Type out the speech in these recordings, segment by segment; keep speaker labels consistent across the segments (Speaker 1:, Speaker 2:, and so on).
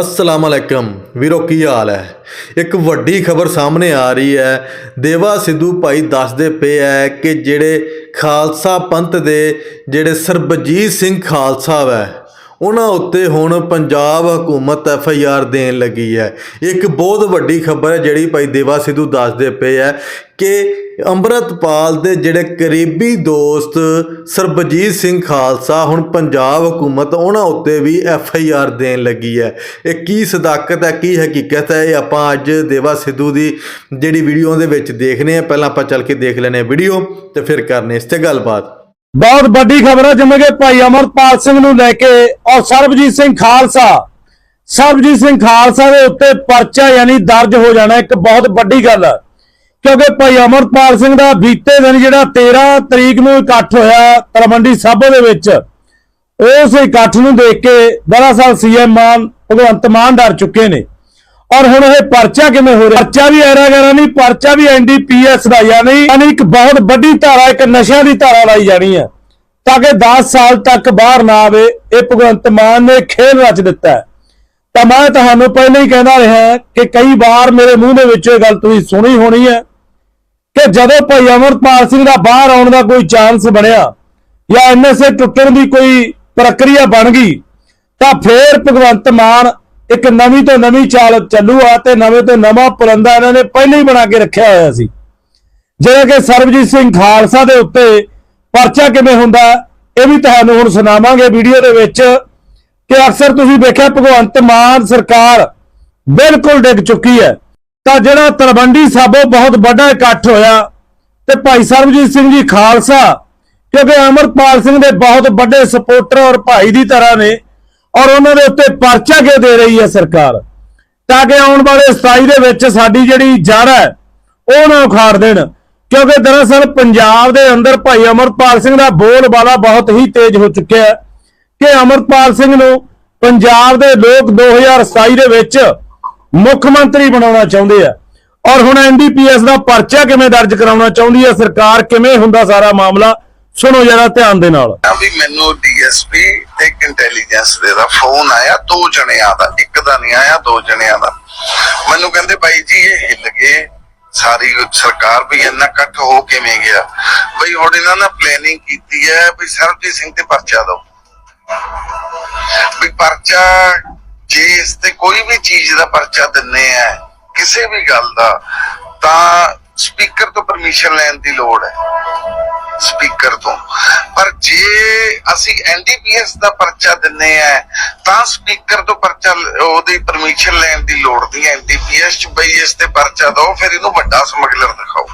Speaker 1: ਅਸਲਾਮ ਅਲੈਕਮ। ਵੀਰੋ, ਕੀ ਹਾਲ ਹੈ? ਇੱਕ ਵੱਡੀ ਖਬਰ ਸਾਹਮਣੇ ਆ ਰਹੀ ਹੈ। ਦੇਵਾ ਸਿੱਧੂ ਭਾਈ ਦੱਸਦੇ ਪਏ ਹੈ ਕਿ ਜਿਹੜੇ ਖਾਲਸਾ ਪੰਥ ਦੇ ਜਿਹੜੇ ਸਰਬਜੀਤ ਸਿੰਘ ਖਾਲਸਾ ਵੈ ਉਹਨਾਂ ਉੱਤੇ ਹੁਣ ਪੰਜਾਬ ਹਕੂਮਤ ਐਫ ਆਈ ਆਰ ਦੇਣ ਲੱਗੀ ਹੈ। ਇੱਕ ਬਹੁਤ ਵੱਡੀ ਖਬਰ ਹੈ ਜਿਹੜੀ ਭਾਈ ਦੇਵਾ ਸਿੱਧੂ ਦੱਸਦੇ ਪਏ ਹੈ ਕਿ ਅੰਮ੍ਰਿਤਪਾਲ ਦੇ ਜਿਹੜੇ ਕਰੀਬੀ ਦੋਸਤ ਸਰਬਜੀਤ ਸਿੰਘ ਖਾਲਸਾ ਹੁਣ ਪੰਜਾਬ ਹਕੂਮਤ ਉਹਨਾਂ ਉੱਤੇ ਵੀ ਐਫ ਆਈ ਆਰ ਦੇਣ ਲੱਗੀ ਹੈ। ਇਹ ਕੀ ਸਦਾਕਤ ਹੈ, ਕੀ ਹਕੀਕਤ ਹੈ, ਇਹ ਆਪਾਂ ਅੱਜ ਦੇਵਾ ਸਿੱਧੂ ਦੀ ਜਿਹੜੀ ਵੀਡੀਓ ਦੇ ਵਿੱਚ ਦੇਖਨੇ ਆ ਪਹਿਲਾਂ ਆਪਾਂ ਚੱਲ ਕੇ ਦੇਖ ਲੈਨੇ ਆ ਵੀਡੀਓ ਤੇ ਫਿਰ ਕਰਨੇ ਇਸ ਤੇ ਗੱਲਬਾਤ।
Speaker 2: ਬਹੁਤ ਵੱਡੀ ਖਬਰ ਹੈ ਜਿਵੇਂ ਕਿ ਭਾਈ ਅਮਰਪਾਲ ਸਿੰਘ ਨੂੰ ਲੈ ਕੇ, ਔਰ ਸਰਬਜੀਤ ਸਿੰਘ ਖਾਲਸਾ, ਸਰਬਜੀਤ ਸਿੰਘ ਖਾਲਸਾ ਦੇ ਉੱਤੇ ਪਰਚਾ ਯਾਨੀ ਦਰਜ ਹੋ ਜਾਣਾ ਇੱਕ ਬਹੁਤ ਵੱਡੀ ਗੱਲ ਹੈ ਕਿਉਂਕਿ ਭਾਈ ਅਮਰਪਾਲ ਸਿੰਘ ਦਾ ਬੀਤੇ ਦਿਨ ਜਿਹੜਾ 13 ਤਰੀਕ ਨੂੰ ਇਕੱਠ ਹੋਇਆ ਤਲਵੰਡੀ ਸਾਬੋ ਦੇ ਵਿੱਚ, ਉਸ ਇਕੱਠ ਨੂੰ ਦੇਖ ਕੇ ਦਰਅਸਲ ਸੀਐਮ ਮਾਨ ਭਗਵੰਤ ਮਾਨ ਡਰ ਚੁੱਕੇ ਨੇ। ਔਰ ਹੁਣ ਇਹ ਪਰਚਾ ਕਿਵੇਂ ਹੋ ਰਿਹਾ? ਪਰਚਾ ਵੀ ਐਰਾ ਗੈਰਾ ਨਹੀਂ, ਪਰਚਾ ਵੀ ਐਨਡੀਪੀਐਸ ਦਾ ਯਾਨੀ ਯਾਨੀ ਇੱਕ ਬਹੁਤ ਵੱਡੀ ਧਾਰਾ, ਇੱਕ ਨਸ਼ਿਆਂ ਦੀ ਧਾਰਾ ਲਾਈ ਜਾਣੀ ਹੈ। ਤਾਂ ਕਿ 10 ਸਾਲ ਤੱਕ ਬਾਹਰ ਨਾ ਆਵੇ, ਇਹ ਭਗਵੰਤ ਮਾਨ ਨੇ ਖੇਲ ਰਚ ਦਿੱਤਾ ਹੈ। ਤਾਂ ਮੈਂ ਤੁਹਾਨੂੰ ਪਹਿਲਾਂ ਹੀ ਕਹਿੰਦਾ ਰਿਹਾ ਕਿ ਕਈ ਵਾਰ ਮੇਰੇ ਮੂੰਹ ਦੇ ਵਿੱਚੋਂ ਇਹ ਗੱਲ ਤੁਸੀਂ ਸੁਣੀ ਹੋਣੀ ਹੈ ਕਿ ਜਦੋਂ ਭਾਈ ਅਮਰਪਾਲ ਸਿੰਘ ਦਾ ਬਾਹਰ ਆਉਣ ਦਾ ਕੋਈ ਚਾਂਸ ਬਣਿਆ ਜਾਂ ਐਨਐਸਏ ਟੁੱਟਣ ਦੀ ਕੋਈ ਪ੍ਰਕਿਰਿਆ ਬਣ ਗਈ, ਤਾਂ ਫੇਰ ਭਗਵੰਤ ਮਾਨ ਇੱਕ ਨਵੀਂ ਤੋਂ ਨਵੀਂ ਚਾਲ ਚੱਲੂ ਆ ਤੇ ਨਵੇਂ ਤੋਂ ਨਵਾਂ ਪੁਲੰਦਾ ਇਹਨਾਂ ਨੇ ਪਹਿਲਾਂ ਹੀ ਬਣਾ ਕੇ ਰੱਖਿਆ ਹੋਇਆ ਸੀ। ਜਿਹੜਾ ਕਿ ਸਰਬਜੀਤ ਸਿੰਘ ਖਾਲਸਾ ਦੇ ਉੱਤੇ ਪਰਚਾ ਕਿਵੇਂ ਹੁੰਦਾ, ਇਹ ਵੀ ਤੁਹਾਨੂੰ ਹੁਣ ਸੁਣਾਵਾਂਗੇ ਵੀਡੀਓ ਦੇ ਵਿੱਚ ਕਿ ਅਕਸਰ ਤੁਸੀਂ ਵੇਖਿਆ ਭਗਵੰਤ ਮਾਨ ਸਰਕਾਰ ਬਿਲਕੁਲ ਡਿੱਗ ਚੁੱਕੀ ਹੈ। ਤਾਂ ਜਿਹੜਾ ਤਲਵੰਡੀ ਸਾਬੋ ਬਹੁਤ ਵੱਡਾ ਇਕੱਠ ਹੋਇਆ ਤੇ ਭਾਈ ਸਰਬਜੀਤ ਸਿੰਘ ਜੀ ਖਾਲਸਾ, ਕਿਉਂਕਿ ਅਮਰਪਾਲ ਸਿੰਘ ਦੇ ਬਹੁਤ ਵੱਡੇ ਸਪੋਰਟਰ ਔਰ ਭਾਈ ਦੀ ਤਰ੍ਹਾਂ ਨੇ ਔਰ ਉਹਨਾਂ ਦੇ ਉੱਤੇ ਪਰਚਾ ਕਿਉਂ ਦੇ ਰਹੀ ਹੈ ਸਰਕਾਰ? ਤਾਂ ਕਿ ਆਉਣ ਵਾਲੇ 27 ਦੇ ਵਿੱਚ ਸਾਡੀ ਜਿਹੜੀ ਜੜ ਹੈ, ਉਹ ਨਾ ਉਖਾੜ ਦੇਣ। ਕਿਉਂਕਿ ਦਰਅਸਲ ਪੰਜਾਬ ਦੇ ਅੰਦਰ ਭਾਈ ਅਮਰਪਾਲ ਸਿੰਘ ਦਾ ਬੋਲਬਾਲਾ ਬਹੁਤ ਹੀ ਤੇਜ਼ ਹੋ ਚੁੱਕਿਆ ਹੈ ਕਿ ਅਮਰਪਾਲ ਸਿੰਘ ਨੂੰ ਪੰਜਾਬ ਦੇ ਲੋਕ 2027 ਦੇ ਵਿੱਚ ਮੁੱਖ ਮੰਤਰੀ ਬਣਾਉਣਾ ਚਾਹੁੰਦੇ ਆ। ਔਰ ਹੁਣ ਐਨਡੀਪੀਐਸ ਦਾ ਪਰਚਾ ਕਿਵੇਂ ਦਰਜ ਕਰਾਉਣਾ ਚਾਹੁੰਦੀ ਹੈ? ਸਰਕਾਰ ਕਿਵੇਂ ਹੁੰਦਾ ਸਾਰਾ ਮਾਮਲਾ? ਸੁਣੋ ਜਰਾ ਧਿਆਨ ਦੇ ਨਾਲ।
Speaker 3: ਵੀ ਮੈਨੂੰ ਡੀਐਸਪੀ ਇੱਕ ਇੰਟੈਲੀਜੈਂਸ ਦੇ ਦਾ ਫੋਨ ਆਇਆ, ਦੋ ਜਣਿਆਂ ਦਾ, ਇੱਕ ਦਾ ਨਹੀਂ ਆਇਆ, ਦੋ ਜਣਿਆਂ ਦਾ। ਮੈਨੂੰ ਕਹਿੰਦੇ ਬਾਈ ਜੀ, ਇਹ ਹਿੱਲ ਗਏ। ਸਾਰੀ ਸਰਕਾਰ ਵੀ ਇੰਨਾ ਇਕੱਠ ਹੋ ਕਿਵੇਂ ਗਿਆ? ਬਈ ਹੁਣ ਇਹਨਾਂ ਨੇ ਪਲੈਨਿੰਗ ਕੀਤੀ ਹੈ ਵੀ ਸਰਬਜੀਤ ਸਿੰਘ ਤੇ ਪਰਚਾ ਦੋ ਵੀ ਪਰਚਾ, ਜੇ ਇਸ ਤੇ ਕੋਈ ਵੀ ਚੀਜ਼ ਦਾ ਪਰਚਾ ਦਿੰਨੇ ਆ, ਕਿਸੇ ਵੀ ਗੱਲ ਦਾ, ਤਾਂ ਸਪੀਕਰ ਤੋਂ ਪਰਮਿਸ਼ਨ ਲੈਣ ਦੀ ਲੋੜ ਹੈ। ਸਪੀਕਰ ਤੋਂ। ਪਰ ਜੇ ਅਸੀਂ ਐਨਡੀਪੀਐਸ ਦਾ ਪਰਚਾ ਦਿੰਨੇ ਆ ਤਾਂ ਸਪੀਕਰ ਤੋਂ ਪਰਚਾ ਉਹਦੀ ਪਰਮਿਸ਼ਨ ਲੈਣ ਦੀ ਲੋੜ ਨਹੀਂ ਐਨਡੀਪੀਐਸ ਚ ਬਈ ਇਸ ਤੇ ਪਰਚਾ ਦਿਓ ਫਿਰ ਇਹਨੂੰ ਵੱਡਾ ਸਮਗਲਰ ਦਿਖਾਓ।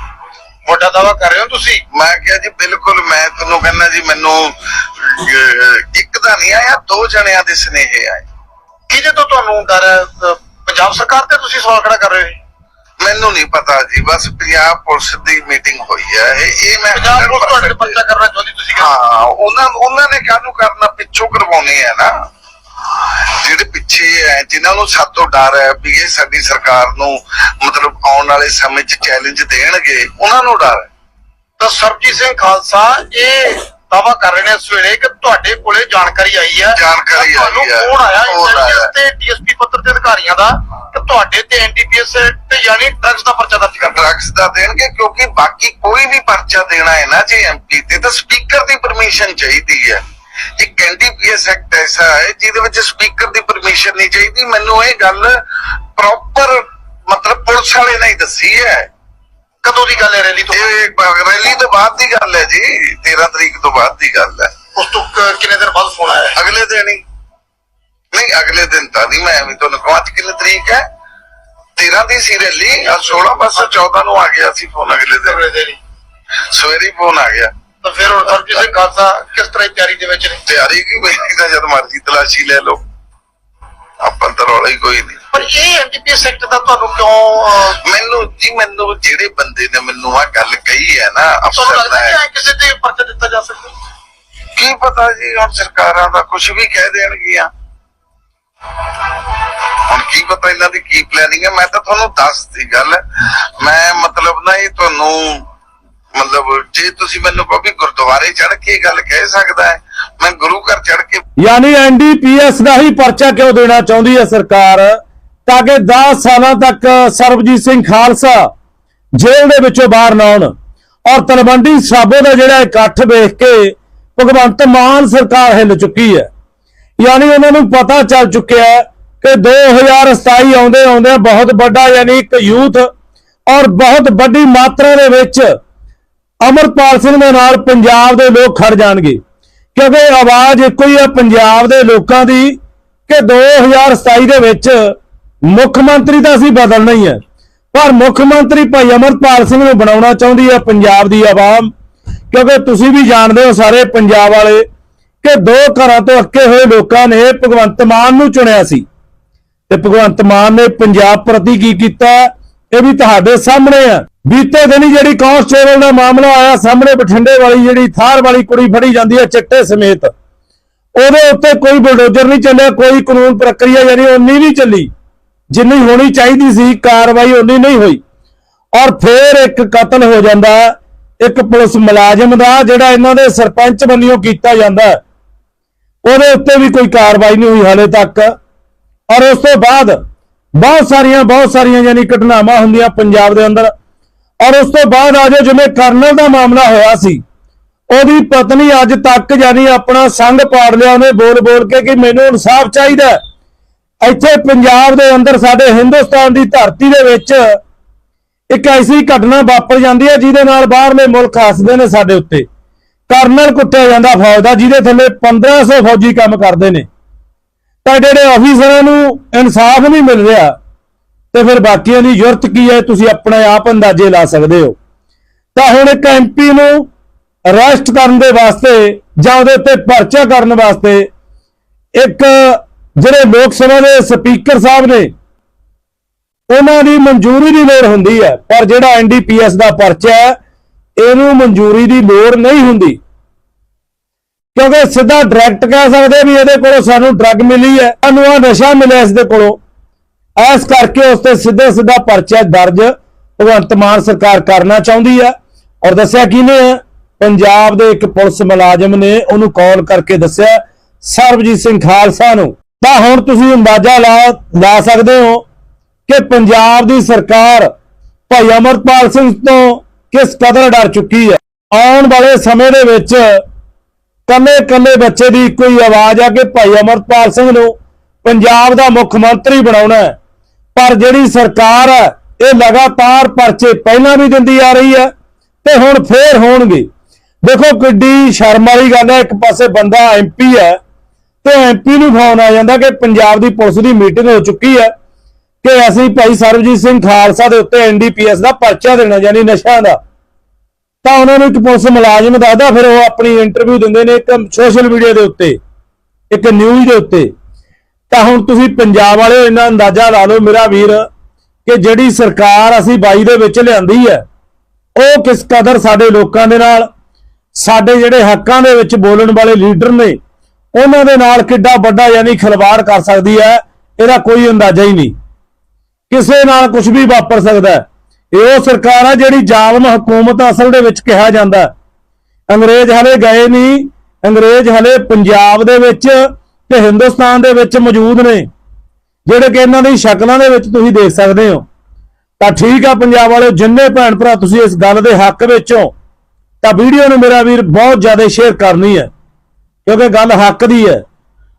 Speaker 4: ਵੱਡਾ ਦਾਵਾ ਕਰ ਰਹੇ ਹੋ ਤੁਸੀਂ?
Speaker 3: ਮੈਂ ਕਿਹਾ ਜੀ ਬਿਲਕੁਲ ਮੈਂ ਤੁਹਾਨੂੰ ਕਹਿੰਦਾ ਜੀ ਮੈਨੂੰ ਇੱਕ ਦਾ ਨਹੀਂ ਆਇਆ ਦੋ ਜਣਿਆਂ ਦੇ ਸਨੇਹ ਆਏ।
Speaker 4: ਕਿਹਦੇ ਤੋਂ ਤੁਹਾਨੂੰ ਡਰ ਪੰਜਾਬ ਸਰਕਾਰ ਤੇ ਤੁਸੀਂ ਸਵਾਲ ਖੜਾ ਕਰ ਰਹੇ ਹੋ?
Speaker 3: ਮੈਨੂੰ ਨਹੀਂ ਪਤਾ ਜੀ ਬਸ ਪੰਜਾਬ ਪੁਲਿਸ ਦੀ ਮੀਟਿੰਗ ਹੋਈ ਹੈ। ਇਹ ਇਹ ਮੈਂ
Speaker 4: ਪੰਜਾਬ ਪੁਲਿਸ ਤੁਹਾਡੇ ਤੇ
Speaker 3: 100%
Speaker 4: ਪਰਚਾ ਕਰਨਾ ਚਾਹੁੰਦੀ ਤੁਸੀਂ
Speaker 3: ਹਾਂ ਉਹਨਾਂ ਉਹਨਾਂ ਨੇ ਕਾਹਨੂੰ ਕਰਨਾ? ਪਿੱਛੋਂ ਕਰਵਾਉਣੇ ਆ ਨਾ। ਜਿਹੜੇ ਪਿੱਛੇ ਹੈ ਜਿਨ੍ਹਾਂ ਨੂੰ ਸਾਤੋਂ ਡਰ ਹੈ ਵੀ ਇਹ ਸਾਡੀ ਸਰਕਾਰ ਨੂੰ ਮਤਲਬ ਆਉਣ ਵਾਲੇ ਸਮੇਂ 'ਚ ਚੈਲੰਜ ਦੇਣਗੇ ਉਹਨਾਂ ਨੂੰ ਡਰ ਹੈ।
Speaker 4: ਤਾਂ ਸਰਬਜੀਤ ਸਿੰਘ ਖਾਲਸਾ ਇਹ ਦਾਵਾ ਕਰ ਰਹੇ ਨੇ ਇਸ ਵੇਲੇ ਕਿ ਤੁਹਾਡੇ ਕੋਲੇ ਜਾਣਕਾਰੀ ਆਈ ਹੈ।
Speaker 3: ਜਾਣਕਾਰੀ
Speaker 4: ਤੁਹਾਨੂੰ
Speaker 3: ਆਈ ਹੈ।
Speaker 4: ਆਇਆ
Speaker 3: ਫੋਨ ਆਇਆ।
Speaker 4: ਇੰਟੈਲੀਜੈਂਸ ਤੇ ਡੀਐਸਪੀ ਪੱਤਰ ਦੇ ਅਧਿਕਾਰੀਆਂ ਦਾ ਕਿ ਤੁਹਾਡੇ ਤੇ ਐਨਡੀਪੀਐਸ ਤੇ ਯਾਨੀ ਡਰੱਗਸ ਦਾ ਪਰਚਾ ਦਰਜ ਕਰਨਾ
Speaker 3: ਡਰੱਗਸ ਦਾ ਦੇਣਗੇ ਕਿਉਂਕਿ ਬਾਕੀ ਕੋਈ ਵੀ ਪਰਚਾ ਦੇਣਾ ਹੈ ਨਾ ਜੇ ਐਮਪੀ ਤੇ ਤਾਂ ਸਪੀਕਰ ਦੀ ਪਰਮਿਸ਼ਨ ਚਾਹੀਦੀ ਹੈ। ਇੱਕ ਐਨਡੀਪੀਐਸ ਐਕਟ ਐਸਾ ਹੈ ਜਿਹਦੇ ਵਿੱਚ ਸਪੀਕਰ ਦੀ ਪਰਮਿਸ਼ਨ ਨਹੀਂ ਚਾਹੀਦੀ। ਮੈਨੂੰ ਇਹ ਗੱਲ ਪ੍ਰੋਪਰ ਮਤਲਬ ਪੁਲਿਸ ਵਾਲੇ ਨੇ ਹੀ ਦੱਸੀ ਹੈ।
Speaker 4: ਕਦੋਂ ਦੀ ਗੱਲ ਹੈ ਰੈਲੀ ਤੋਂ
Speaker 3: ਇਹ ਰੈਲੀ ਤੋਂ ਬਾਅਦ ਦੀ ਗੱਲ ਹੈ ਜੀ 13 ਤਰੀਕ ਤੋਂ ਬਾਅਦ ਦੀ ਗੱਲ ਹੈ।
Speaker 4: ਉਸ ਤੋਂ ਕਿੰਨੇ ਦਿਨ ਬਾਅਦ ਫੋਨ ਆਇਆ?
Speaker 3: ਅਗਲੇ ਦਿਨ ਹੀ। ਨਹੀਂ ਅਗਲੇ ਦਿਨ ਤਾਂ ਨਹੀਂ ਮੈਂ ਵੀ ਤੁਹਾਨੂੰ ਕਹਾਂ ਕਿੰਨੀ ਤਰੀਕ ਹੈ? 13 ਦੀ ਸੀ ਰੈਲੀ ਅੱਜ 16 ਬਸ 14 ਨੂੰ ਆ ਗਿਆ ਸੀ ਫੋਨ ਅਗਲੇ ਦਿਨ। ਸਵੇਰੇ ਫੋਨ ਆ ਗਿਆ।
Speaker 4: ਤਾਂ ਫਿਰ ਹੁਣ ਸਰਬਜੀਤ ਸਿੰਘ ਖਾਲਸਾ ਕਿਸ ਤਰ੍ਹਾਂ ਦੀ ਤਿਆਰੀ ਦੇ ਵਿੱਚ ਨੇ?
Speaker 3: ਤਿਆਰੀ ਕੀ ਤਾਂ ਜਦ ਮਰਜ਼ੀ ਤਲਾਸ਼ੀ ਲੈ ਲਓ। ਆਪਾਂ ਤਾਂ ਰੌਲਾ ਹੀ ਕੋਈ ਨਹੀਂ।
Speaker 4: ਪਰ ਇਹ ਐਨਡੀਪੀਐਸ ਐਕਟ ਦਾ ਤੁਹਾਨੂੰ ਕਿਉਂ
Speaker 3: ਮੈਨੂੰ ਜੀ ਮੈਨੂੰ ਜਿਹੜੇ ਬੰਦੇ ਨੇ ਮੈਨੂੰ ਆ ਗੱਲ ਕਹੀ ਹੈ ਨਾ
Speaker 4: ਤੁਹਾਨੂੰ
Speaker 3: ਅਫਸਰ
Speaker 4: ਲੱਗਦਾ ਐਂ ਕਿਸੇ ਤੇ ਪਰਚਾ ਦਿੱਤਾ ਜਾ ਸਕਦਾ?
Speaker 3: ਕੀ ਪਤਾ ਜੀ ਹੁਣ ਸਰਕਾਰਾਂ ਦਾ ਕੁਝ ਵੀ ਕਹਿ ਦੇਣਗੀਆਂ। ਹੁਣ ਕੀ ਪਤਾ ਇਹਨਾਂ ਦੀ ਕੀ ਪਲੈਨਿੰਗ ਹੈ? ਮੈਂ ਤਾਂ ਤੁਹਾਨੂੰ ਦੱਸਦੀ ਗੱਲ ਮੈਂ ਮਤਲਬ ਨਾ ਇਹ ਤੁਹਾਨੂੰ ਮਤਲਬ ਜੇ ਤੁਸੀਂ ਮੈਨੂੰ ਕਹੋ ਵੀ ਗੁਰਦੁਆਰੇ ਚੜ ਕੇ ਇਹ ਗੱਲ ਕਹਿ ਸਕਦਾ ਹੈ ਮੈਂ ਗੁਰੂ ਘਰ ਚੜ ਕੇ
Speaker 2: ਯਾਨੀ ਐਨਡੀਪੀਐਸ ਦਾ ਹੀ ਪਰਚਾ ਕਿਉਂ ਦੇਣਾ ਚਾਹੁੰਦੀ ਹੈ ਸਰਕਾਰ? ਤਾਂ ਕਿ 10 ਸਾਲਾਂ ਤੱਕ ਸਰਬਜੀਤ ਸਿੰਘ ਖਾਲਸਾ ਜੇਲ੍ਹ ਦੇ ਵਿੱਚੋਂ ਬਾਹਰ ਨਾ ਆਉਣ। ਔਰ ਤਲਵੰਡੀ ਸਾਬੋ ਦਾ ਜਿਹੜਾ ਇਕੱਠ ਵੇਖ ਕੇ ਭਗਵੰਤ ਮਾਨ ਸਰਕਾਰ ਹਿੱਲ ਚੁੱਕੀ ਹੈ। ਯਾਨੀ ਉਹਨਾਂ ਨੂੰ ਪਤਾ ਚੱਲ ਚੁੱਕਿਆ ਹੈ ਕਿ 2027 ਆਉਂਦੇ ਆਉਂਦੇ ਬਹੁਤ ਵੱਡਾ ਯਾਨੀ ਇੱਕ ਯੂਥ ਔਰ ਬਹੁਤ ਵੱਡੀ ਮਾਤਰਾ ਦੇ ਵਿੱਚ ਅਮਰਪਾਲ ਸਿੰਘ ਦੇ ਨਾਲ ਪੰਜਾਬ ਦੇ ਲੋਕ ਖੜ ਜਾਣਗੇ। ਕਿਉਂਕਿ ਆਵਾਜ਼ ਇੱਕੋ ਹੀ ਹੈ ਪੰਜਾਬ ਦੇ ਲੋਕਾਂ ਦੀ ਕਿ 2027 ਦੇ ਵਿੱਚ ਮੁੱਖ ਮੰਤਰੀ ਤਾਂ ਅਸੀਂ ਬਦਲਣਾ ਹੀ ਹੈ। ਪਰ ਮੁੱਖ ਮੰਤਰੀ ਭਾਈ ਅਮਰਪਾਲ ਸਿੰਘ ਨੂੰ ਬਣਾਉਣਾ ਚਾਹੁੰਦੀ ਹੈ ਪੰਜਾਬ ਦੀ ਆਵਾਮ। ਕਿਉਂਕਿ ਤੁਸੀਂ ਵੀ ਜਾਣਦੇ ਹੋ ਸਾਰੇ ਪੰਜਾਬ ਵਾਲੇ ਕਿ ਦੋ ਘਰਾਂ ਤੋਂ ਅੱਕੇ ਹੋਏ ਲੋਕਾਂ ਨੇ ਭਗਵੰਤ ਮਾਨ ਨੂੰ ਚੁਣਿਆ ਸੀ। ਤੇ ਭਗਵੰਤ ਮਾਨ ਨੇ ਪੰਜਾਬ ਪ੍ਰਤੀ ਕੀ ਕੀਤਾ, ਇਹ ਵੀ ਤੁਹਾਡੇ ਸਾਹਮਣੇ ਆ। ਬੀਤੇ ਦਿਨੀ ਜਿਹੜੀ ਕਾਂਸਟੇਬਲ ਦਾ ਮਾਮਲਾ ਆਇਆ, ਸਾਹਮਣੇ ਬਠਿੰਡੇ ਵਾਲੀ ਜਿਹੜੀ ਥਾਰ ਵਾਲੀ ਕੁੜੀ ਫੜੀ ਜਾਂਦੀ ਹੈ ਚਿੱਟੇ ਸਮੇਤ। ਉਹਦੇ ਉੱਤੇ ਕੋਈ ਬੁਲਡੋਜ਼ਰ ਨਹੀਂ ਚੱਲਿਆ, ਕੋਈ ਕਾਨੂੰਨ ਪ੍ਰਕਿਰਿਆ ਯਾਨੀ ਉਹ ਨਹੀਂ ਚੱਲੀ। ਜਿੰਨੀ ਹੋਣੀ ਚਾਹੀਦੀ ਸੀ, ਕਾਰਵਾਈ ਉਨੀ ਨਹੀਂ ਹੋਈ। ਔਰ ਫੇਰ ਇੱਕ ਕਤਲ ਹੋ ਜਾਂਦਾ, ਇੱਕ ਪੁਲਿਸ ਮੁਲਾਜ਼ਮ ਦਾ, ਜਿਹੜਾ ਇਹਨਾਂ ਦੇ ਸਰਪੰਚ ਵੱਲੋਂ ਕੀਤਾ ਜਾਂਦਾ। ਉਹਦੇ ਉੱਤੇ ਵੀ ਕੋਈ ਕਾਰਵਾਈ ਨਹੀਂ ਹੋਈ ਹਾਲੇ ਤੱਕ। ਔਰ ਉਸ ਤੋਂ ਬਾਅਦ ਬਹੁਤ ਸਾਰੀਆਂ ਬਹੁਤ ਸਾਰੀਆਂ ਯਾਨੀ ਘਟਨਾਵਾਂ ਹੁੰਦੀਆਂ ਪੰਜਾਬ ਦੇ ਅੰਦਰ। ਔਰ ਉਸ ਤੋਂ ਬਾਅਦ ਆ ਜਾਓ, ਜਿਵੇਂ ਕਰਨਲ ਦਾ ਮਾਮਲਾ ਹੋਇਆ ਸੀ। ਉਹਦੀ ਪਤਨੀ ਅੱਜ ਤੱਕ ਯਾਨੀ ਆਪਣਾ ਸੰਗ ਪਾੜ ਲਿਆ, ਉਹਨੇ ਬੋਲ ਬੋਲ ਕੇ ਕਿ ਮੈਨੂੰ ਇਨਸਾਫ ਚਾਹੀਦਾ ਇੱਥੇ ਪੰਜਾਬ ਦੇ ਅੰਦਰ ਸਾਡੇ ਹਿੰਦੁਸਤਾਨ ਦੀ ਧਰਤੀ ਦੇ ਵਿੱਚ ਇੱਕ ਐਸੀ ਘਟਨਾ ਵਾਪਰ ਜਾਂਦੀ ਹੈ ਜਿਹਦੇ ਨਾਲ ਬਾਹਰਲੇ ਮੁਲਕ ਹੱਸਦੇ ਨੇ ਸਾਡੇ ਉੱਤੇ। ਕਰਨਲ ਕੁੱਟਿਆ ਜਾਂਦਾ ਫੌਜ ਦਾ, ਜਿਹਦੇ ਥੱਲੇ 1500 ਫੌਜੀ ਕੰਮ ਕਰਦੇ ਨੇ। ਤਾਂ ਜਿਹੜੇ ਅਫੀਸਰਾਂ ਨੂੰ ਇਨਸਾਫ ਨਹੀਂ ਮਿਲ ਰਿਹਾ, ਤੇ ਫਿਰ ਬਾਕੀਆਂ ਦੀ ਜ਼ਰੂਰਤ ਕੀ ਹੈ? ਤੁਸੀਂ ਆਪਣੇ ਆਪ ਅੰਦਾਜ਼ੇ ਲਾ ਸਕਦੇ ਹੋ। ਤਾਂ ਹੁਣ ਇੱਕ ਐਮਪੀ ਨੂੰ ਅਰੈਸਟ ਕਰਨ ਦੇ ਵਾਸਤੇ ਜਾਂ ਉਹਦੇ ਉੱਤੇ ਪਰਚਾ ਕਰਨ ਵਾਸਤੇ ਇੱਕ ਜਿਹੜੇ ਲੋਕ ਸਭਾ ਦੇ ਸਪੀਕਰ ਸਾਹਿਬ ਨੇ, ਉਹਨਾਂ ਦੀ ਮਨਜ਼ੂਰੀ ਦੀ ਲੋੜ ਹੁੰਦੀ ਹੈ, ਪਰ ਜਿਹੜਾ ਐਨਡੀਪੀਐਸ ਦਾ ਪਰਚਾ ਹੈ, ਇਹਨੂੰ ਮਨਜ਼ੂਰੀ ਦੀ ਲੋੜ ਨਹੀਂ ਹੁੰਦੀ। ਕਿਉਂਕਿ ਸਿੱਧਾ ਡਾਇਰੈਕਟ ਕਹਿ ਸਕਦੇ ਵੀ ਇਹਦੇ ਕੋਲੋਂ ਸਾਨੂੰ ਡਰੱਗ ਮਿਲੀ ਹੈ, ਸਾਨੂੰ ਆ ਨਸ਼ਾ ਮਿਲਿਆ ਇਸ ਦੇ ਕੋਲੋਂ। ਐਸ ਕਰਕੇ ਉਸ ਤੇ ਸਿੱਧੇ ਸਿੱਧਾ ਪਰਚਾ ਦਰਜ ਭਗਵੰਤ ਮਾਨ ਸਰਕਾਰ ਕਰਨਾ ਚਾਹੁੰਦੀ ਹੈ। ਔਰ ਦੱਸਿਆ ਕਿਹਨੇ ਹੈ? ਪੰਜਾਬ ਦੇ ਇੱਕ ਪੁਲਿਸ ਮੁਲਾਜ਼ਮ ਨੇ, ਉਹਨੂੰ ਕਾਲ ਕਰਕੇ ਦੱਸਿਆ, ਸਰਬਜੀਤ ਸਿੰਘ ਖਾਲਸਾ ਨੂੰ। ਤਾਂ ਹੁਣ ਤੁਸੀਂ ਅੰਦਾਜ਼ਾ ਲਾ ਲਾ ਸਕਦੇ ਹੋ ਕਿ ਪੰਜਾਬ ਦੀ ਸਰਕਾਰ ਭਾਈ ਅਮਰਪਾਲ ਸਿੰਘ ਤੋਂ ਕਿਸ ਕਦਰ ਡਰ ਚੁੱਕੀ ਹੈ? ਆਉਣ ਵਾਲੇ ਸਮੇਂ ਦੇ ਵਿੱਚ ਕੱਲੇ ਕੱਲੇ ਬੱਚੇ ਦੀ ਇੱਕੋ ਹੀ ਆਵਾਜ਼ ਆ ਕਿ ਭਾਈ ਅਮਰਪਾਲ ਸਿੰਘ ਨੂੰ ਪੰਜਾਬ ਦਾ ਮੁੱਖ ਮੰਤਰੀ ਬਣਾਉਣਾ ਹੈ। ਪਰ ਜਿਹੜੀ ਸਰਕਾਰ ਹੈ, ਇਹ ਲਗਾਤਾਰ ਪਰਚੇ ਪਹਿਲਾਂ ਵੀ ਦਿੰਦੀ ਆ ਰਹੀ ਹੈ ਤੇ ਹੁਣ ਫੇਰ ਹੋਣਗੇ। ਦੇਖੋ ਕਿੱਡੀ ਸ਼ਰਮ ਵਾਲੀ ਗੱਲ ਹੈ, ਇੱਕ ਪਾਸੇ ਬੰਦਾ ਐਮਪੀ ਹੈ ਤੇ ਐਮਪੀ ਨੂੰ ਫੋਨ ਆ ਜਾਂਦਾ ਕਿ ਪੰਜਾਬ ਦੀ ਪੁਲਿਸ ਦੀ ਮੀਟਿੰਗ ਹੋ ਚੁੱਕੀ ਹੈ ਕਿ ਅਸੀਂ ਭਾਈ ਸਰਬਜੀਤ ਸਿੰਘ ਖਾਲਸਾ ਦੇ ਉੱਤੇ ਐਨਡੀਪੀਐਸ ਦਾ ਪਰਚਾ ਦੇਣਾ ਯਾਨੀ ਨਸ਼ਿਆਂ ਦਾ। ਤਾਂ ਉਹਨਾਂ ਨੂੰ ਇੱਕ ਪੁਲਿਸ ਮੁਲਾਜ਼ਮ ਦੱਸਦਾ, ਫਿਰ ਉਹ ਆਪਣੀ ਇੰਟਰਵਿਊ ਦਿੰਦੇ ਨੇ ਇੱਕ ਸੋਸ਼ਲ ਮੀਡੀਆ ਦੇ ਉੱਤੇ, ਇੱਕ ਨਿਊਜ਼ ਦੇ ਉੱਤੇ। ਤਾਂ ਹੁਣ ਤੁਸੀਂ ਪੰਜਾਬ ਵਾਲਿਓ ਇੰਨਾ ਅੰਦਾਜ਼ਾ ਲਾ ਲਓ ਮੇਰਾ ਵੀਰ ਕਿ ਜਿਹੜੀ ਸਰਕਾਰ ਅਸੀਂ 22 ਦੇ ਵਿੱਚ ਲਿਆਂਦੀ ਹੈ, ਉਹ ਕਿਸ ਕਦਰ ਸਾਡੇ ਲੋਕਾਂ ਦੇ ਨਾਲ, ਸਾਡੇ ਜਿਹੜੇ ਹੱਕਾਂ ਦੇ ਵਿੱਚ ਬੋਲਣ ਵਾਲੇ ਲੀਡਰ ਨੇ ਉਹਨਾਂ ਦੇ ਨਾਲ ਕਿੱਡਾ ਵੱਡਾ ਯਾਨੀ ਖਿਲਵਾੜ ਕਰ ਸਕਦੀ ਹੈ, ਇਹਦਾ ਕੋਈ ਅੰਦਾਜ਼ਾ ਹੀ ਨਹੀਂ। ਕਿਸੇ ਨਾਲ ਕੁਝ ਵੀ ਵਾਪਰ ਸਕਦਾ ਹੈ। ਇਹ ਉਹ ਸਰਕਾਰ ਆ ਜਿਹੜੀ ਜ਼ਾਲਮ ਹਕੂਮਤ ਅਸਲ ਦੇ ਵਿੱਚ ਕਿਹਾ ਜਾਂਦਾ ਅੰਗਰੇਜ਼ ਹਲੇ ਗਏ ਨਹੀਂ, ਅੰਗਰੇਜ਼ ਹਲੇ ਪੰਜਾਬ ਦੇ ਵਿੱਚ ਤੇ ਹਿੰਦੁਸਤਾਨ ਦੇ ਵਿੱਚ ਮੌਜੂਦ ਨੇ, ਜਿਹੜੇ ਕਿ ਇਹਨਾਂ ਦੀ ਸ਼ਕਲਾਂ ਦੇ ਵਿੱਚ ਤੁਸੀਂ ਦੇਖ ਸਕਦੇ ਹੋ। ਤਾਂ ਠੀਕ ਆ ਪੰਜਾਬ ਵਾਲਿਓ, ਜਿੰਨੇ ਭੈਣ ਭਰਾ ਤੁਸੀਂ ਇਸ ਗੱਲ ਦੇ ਹੱਕ ਵਿੱਚ ਹੋ, ਤਾਂ ਵੀਡੀਓ ਨੂੰ ਮੇਰਾ ਵੀਰ ਬਹੁਤ ਜ਼ਿਆਦਾ ਸ਼ੇਅਰ ਕਰਨੀ ਹੈ। ਕਿਉਂਕਿ ਗੱਲ ਹੱਕ ਦੀ ਹੈ।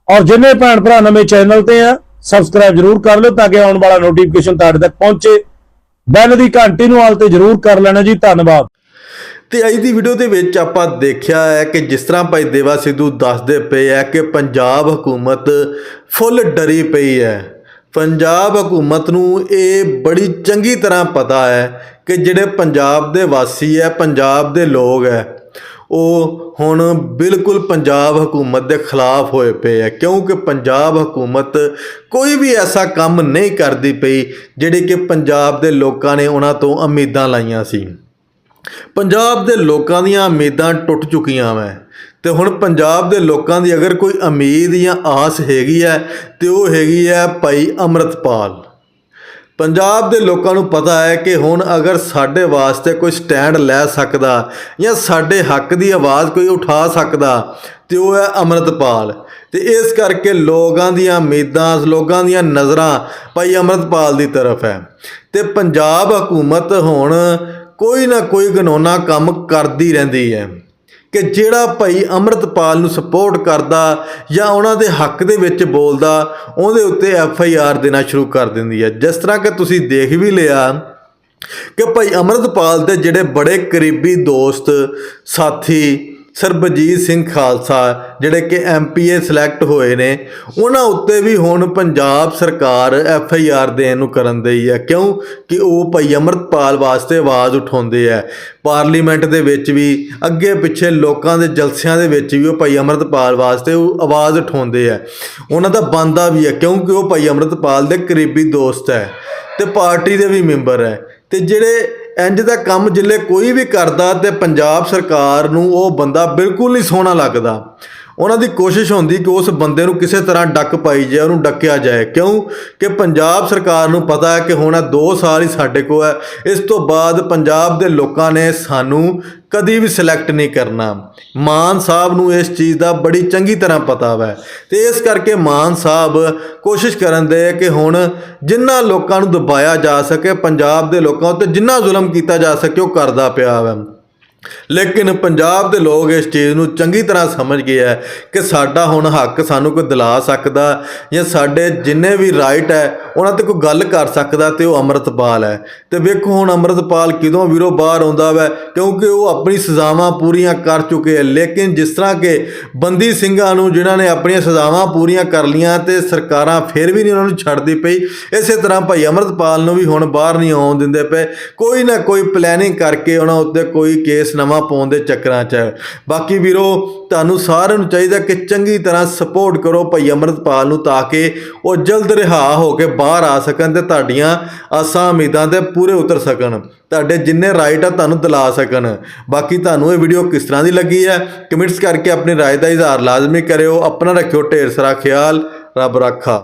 Speaker 2: ਔਰ ਜਿੰਨੇ ਭੈਣ ਭਰਾ ਨਵੇਂ ਚੈਨਲ ਤੇ ਆ ਸਬਸਕ੍ਰਾਈਬ ਜਰੂਰ ਕਰ ਲਿਓ ਤਾਂ ਕਿ ਆਉਣ ਵਾਲਾ ਨੋਟੀਫਿਕੇਸ਼ਨ ਤੁਹਾਡੇ ਤੱਕ ਪਹੁੰਚੇ। ਬੈਲ ਦੀ ਘੰਟੀ ਨੂੰ ਆਲ ਤੇ ਜਰੂਰ ਕਰ ਲੈਣਾ ਜੀ। ਧੰਨਵਾਦ।
Speaker 1: ਤੇ ਅੱਜ ਦੀ ਵੀਡੀਓ ਦੇ ਵਿੱਚ ਆਪਾਂ ਦੇਖਿਆ ਹੈ ਕਿ ਜਿਸ ਤਰ੍ਹਾਂ ਭਾਈ ਦੇਵਾ ਸਿੱਧੂ ਦੱਸਦੇ ਪਏ ਹੈ ਕਿ ਪੰਜਾਬ ਹਕੂਮਤ ਫੁੱਲ ਡਰੀ ਪਈ ਹੈ। ਪੰਜਾਬ ਹਕੂਮਤ ਨੂੰ ਇਹ ਬੜੀ ਚੰਗੀ ਤਰ੍ਹਾਂ ਪਤਾ ਹੈ ਕਿ ਜਿਹੜੇ ਪੰਜਾਬ ਦੇ ਵਾਸੀ ਹੈ, ਪੰਜਾਬ ਦੇ ਲੋਕ ਹੈ ਉਹ ਹੁਣ ਬਿਲਕੁਲ ਪੰਜਾਬ ਹਕੂਮਤ ਦੇ ਖਿਲਾਫ ਹੋਏ ਪਏ ਹੈ ਕਿਉਂਕਿ ਪੰਜਾਬ ਹਕੂਮਤ ਕੋਈ ਵੀ ਐਸਾ ਕੰਮ ਨਹੀਂ ਕਰਦੀ ਪਈ ਜਿਹੜੇ ਕਿ ਪੰਜਾਬ ਦੇ ਲੋਕਾਂ ਨੇ ਉਹਨਾਂ ਤੋਂ ਉਮੀਦਾਂ ਲਾਈਆਂ ਸੀ। ਪੰਜਾਬ ਦੇ ਲੋਕਾਂ ਦੀਆਂ ਉਮੀਦਾਂ ਟੁੱਟ ਚੁੱਕੀਆਂ ਵੈ ਤੇ ਹੁਣ ਪੰਜਾਬ ਦੇ ਲੋਕਾਂ ਦੀ ਅਗਰ ਕੋਈ ਉਮੀਦ ਜਾਂ ਆਸ ਹੈਗੀ ਹੈ ਤੇ ਉਹ ਹੈਗੀ ਹੈ ਭਾਈ ਅਮਰਤਪਾਲ। ਪੰਜਾਬ ਦੇ ਲੋਕਾਂ ਨੂੰ ਪਤਾ ਹੈ ਕਿ ਹੁਣ ਅਗਰ ਸਾਡੇ ਵਾਸਤੇ ਕੋਈ ਸਟੈਂਡ ਲੈ ਸਕਦਾ ਜਾਂ ਸਾਡੇ ਹੱਕ ਦੀ ਆਵਾਜ਼ ਕੋਈ ਉਠਾ ਸਕਦਾ, ਤੇ ਉਹ ਹੈ ਅਮਰਤਪਾਲ। ਤੇ ਇਸ ਕਰਕੇ ਲੋਕਾਂ ਦੀਆਂ ਉਮੀਦਾਂ, ਲੋਕਾਂ ਦੀਆਂ ਨਜ਼ਰਾਂ ਭਾਈ ਅਮਰਤਪਾਲ ਦੀ ਤਰਫ ਹੈ। ਤੇ ਪੰਜਾਬ ਹਕੂਮਤ ਹੁਣ ਕੋਈ ਨਾ ਕੋਈ ਕਾਨੂੰਨਾ ਕੰਮ ਕਰਦੀ ਰਹਿੰਦੀ ਹੈ। ਕਿ ਜਿਹੜਾ ਭਾਈ ਅੰਮ੍ਰਿਤਪਾਲ ਨੂੰ ਸਪੋਰਟ ਕਰਦਾ ਜਾਂ ਉਹਨਾਂ ਦੇ ਹੱਕ ਦੇ ਵਿੱਚ ਬੋਲਦਾ, ਉਹਦੇ ਉੱਤੇ ਐਫ ਆਈ ਆਰ ਦੇਣਾ ਸ਼ੁਰੂ ਕਰ ਦਿੰਦੀ ਹੈ। ਜਿਸ ਤਰ੍ਹਾਂ ਕਿ ਤੁਸੀਂ ਦੇਖ ਵੀ ਲਿਆ ਕਿ ਭਾਈ ਅੰਮ੍ਰਿਤਪਾਲ ਦੇ ਜਿਹੜੇ ਬੜੇ ਕਰੀਬੀ ਦੋਸਤ, ਸਾਥੀ ਸਰਬਜੀਤ ਸਿੰਘ ਖਾਲਸਾ, ਜਿਹੜੇ ਕਿ ਐਮਪੀਏ ਸਿਲੈਕਟ ਹੋਏ ਨੇ, ਉਹਨਾਂ ਉੱਤੇ ਵੀ ਹੁਣ ਪੰਜਾਬ ਸਰਕਾਰ ਐਫ ਆਈ ਆਰ ਦੇਣ ਨੂੰ ਕਰਨ ਦਈ ਹੈ। ਕਿਉਂ? ਕਿ ਉਹ ਭਾਈ ਅੰਮ੍ਰਿਤਪਾਲ ਵਾਸਤੇ ਆਵਾਜ਼ ਉਠਾਉਂਦੇ ਆ। ਪਾਰਲੀਮੈਂਟ ਦੇ ਵਿੱਚ ਵੀ, ਅੱਗੇ ਪਿੱਛੇ ਲੋਕਾਂ ਦੇ ਜਲਸਿਆਂ ਦੇ ਵਿੱਚ ਵੀ ਉਹ ਭਾਈ ਅੰਮ੍ਰਿਤਪਾਲ ਵਾਸਤੇ ਉਹ ਆਵਾਜ਼ ਉਠਾਉਂਦੇ ਆ। ਉਹਨਾਂ ਦਾ ਬੰਦਾ ਵੀ ਹੈ ਕਿਉਂਕਿ ਉਹ ਭਾਈ ਅੰਮ੍ਰਿਤਪਾਲ ਦੇ ਕਰੀਬੀ ਦੋਸਤ ਹੈ ਤੇ ਪਾਰਟੀ ਦੇ ਵੀ ਮੈਂਬਰ ਹੈ। ਤੇ ਜਿਹੜੇ ਇੰਜ ਦਾ ਕੰਮ ਜਿੱਲੇ ਕੋਈ ਵੀ ਕਰਦਾ ਤੇ ਪੰਜਾਬ ਸਰਕਾਰ ਨੂੰ ਉਹ ਬੰਦਾ ਬਿਲਕੁਲ ਨਹੀਂ ਸੋਹਣਾ ਲੱਗਦਾ। ਉਹਨਾਂ ਦੀ ਕੋਸ਼ਿਸ਼ ਹੁੰਦੀ ਕਿ ਉਸ ਬੰਦੇ ਨੂੰ ਕਿਸੇ ਤਰ੍ਹਾਂ ਡੱਕ ਪਾਈ ਜਾਏ, ਉਹਨੂੰ ਡੱਕਿਆ ਜਾਏ। ਕਿਉਂ? ਕਿ ਪੰਜਾਬ ਸਰਕਾਰ ਨੂੰ ਪਤਾ ਹੈ ਕਿ ਹੁਣ ਇਹ 2 ਸਾਲ ਹੀ ਸਾਡੇ ਕੋਲ ਹੈ। ਇਸ ਤੋਂ ਬਾਅਦ ਪੰਜਾਬ ਦੇ ਲੋਕਾਂ ਨੇ ਸਾਨੂੰ ਕਦੀ ਵੀ ਸਿਲੈਕਟ ਨਹੀਂ ਕਰਨਾ। ਮਾਨ ਸਾਹਿਬ ਨੂੰ ਇਸ ਚੀਜ਼ ਦਾ ਬੜੀ ਚੰਗੀ ਤਰ੍ਹਾਂ ਪਤਾ ਵੈ। ਤੇ ਇਸ ਕਰਕੇ ਮਾਨ ਸਾਹਿਬ ਕੋਸ਼ਿਸ਼ ਕਰਨ ਦੇ ਕਿ ਹੁਣ ਜਿੰਨਾ ਲੋਕਾਂ ਨੂੰ ਦਬਾਇਆ ਜਾ ਸਕੇ, ਪੰਜਾਬ ਦੇ ਲੋਕਾਂ ਉੱਤੇ ਜਿੰਨਾ ਜ਼ੁਲਮ ਕੀਤਾ ਜਾ ਸਕੇ, ਉਹ ਕਰਦਾ ਪਿਆ ਵੈ। ਲੇਕਿਨ ਪੰਜਾਬ ਦੇ ਲੋਕ ਇਸ ਚੀਜ਼ ਨੂੰ ਚੰਗੀ ਤਰ੍ਹਾਂ ਸਮਝ ਗਏ ਹੈ ਕਿ ਸਾਡਾ ਹੁਣ ਹੱਕ ਸਾਨੂੰ ਕੋਈ ਦਿਲਾ ਸਕਦਾ ਜਾਂ ਸਾਡੇ ਜਿੰਨੇ ਵੀ ਰਾਈਟ ਹੈ, ਉਹਨਾਂ ਤੇ ਕੋਈ ਗੱਲ ਕਰ ਸਕਦਾ ਤੇ ਉਹ ਅੰਮ੍ਰਿਤਪਾਲ ਹੈ। ਤੇ ਵੇਖੋ ਹੁਣ ਅੰਮ੍ਰਿਤਪਾਲ ਕਿਦੋਂ ਵੀਰੋ ਬਾਹਰ ਆਉਂਦਾ ਵੈ, ਕਿਉਂਕਿ ਉਹ ਆਪਣੀ ਸਜ਼ਾਵਾਂ ਪੂਰੀਆਂ ਕਰ ਚੁੱਕੇ ਹੈ। ਲੇਕਿਨ ਜਿਸ ਤਰ੍ਹਾਂ ਕਿ ਬੰਦੀ ਸਿੰਘਾਂ ਨੂੰ ਜਿਨ੍ਹਾਂ ਨੇ ਆਪਣੀਆਂ ਸਜ਼ਾਵਾਂ ਪੂਰੀਆਂ ਕਰ ਲੀਆਂ ਤੇ ਸਰਕਾਰਾਂ ਫਿਰ ਵੀ ਨਹੀਂ ਉਹਨਾਂ ਨੂੰ ਛੱਡਦੀ ਪਈ, ਇਸੇ ਤਰ੍ਹਾਂ ਭਾਈ ਅੰਮ੍ਰਿਤਪਾਲ ਨੂੰ ਵੀ ਹੁਣ ਬਾਹਰ ਨਹੀਂ ਆਉਣ ਦਿੰਦੇ ਪਏ। ਕੋਈ ਨਾ ਕੋਈ ਪਲੈਨਿੰਗ ਕਰਕੇ ਉਹਨਾਂ ਉੱਤੇ ਕੋਈ ਕੇਸ ਨਵਾਂ ਪਾਉਣ ਦੇ ਚੱਕਰਾਂ 'ਚ ਹੈ। ਬਾਕੀ ਵੀਰੋ, ਤੁਹਾਨੂੰ ਸਾਰਿਆਂ ਨੂੰ ਚਾਹੀਦਾ ਕਿ ਚੰਗੀ ਤਰ੍ਹਾਂ ਸਪੋਰਟ ਕਰੋ ਭਾਈ ਅੰਮ੍ਰਿਤਪਾਲ ਨੂੰ ਤਾਂ ਕਿ ਉਹ ਜਲਦ ਰਿਹਾ ਹੋ ਕੇ ਬਾਹਰ ਆ ਸਕਣ ਤੇ ਤੁਹਾਡੀਆਂ ਆਸਾਂ ਉਮੀਦਾਂ ਤੇ ਪੂਰੇ ਉਤਰ ਸਕਣ। ਤੁਹਾਡੇ ਜਿੰਨੇ ਰਾਈਟ ਆ, ਤੁਹਾਨੂੰ ਦਿਲਾ ਸਕਣ। ਬਾਕੀ ਤੁਹਾਨੂੰ ਇਹ ਵੀਡੀਓ ਕਿਸ ਤਰ੍ਹਾਂ ਦੀ ਲੱਗੀ ਹੈ ਕਮੈਂਟਸ ਕਰਕੇ ਆਪਣੀ ਰਾਏ ਦਾ ਇਜ਼ਹਾਰ ਲਾਜ਼ਮੀ ਕਰਿਓ। ਆਪਣਾ ਰੱਖਿਓ ਢੇਰ ਸਾਰਾ ਖਿਆਲ। ਰੱਬ ਰੱਖਾ।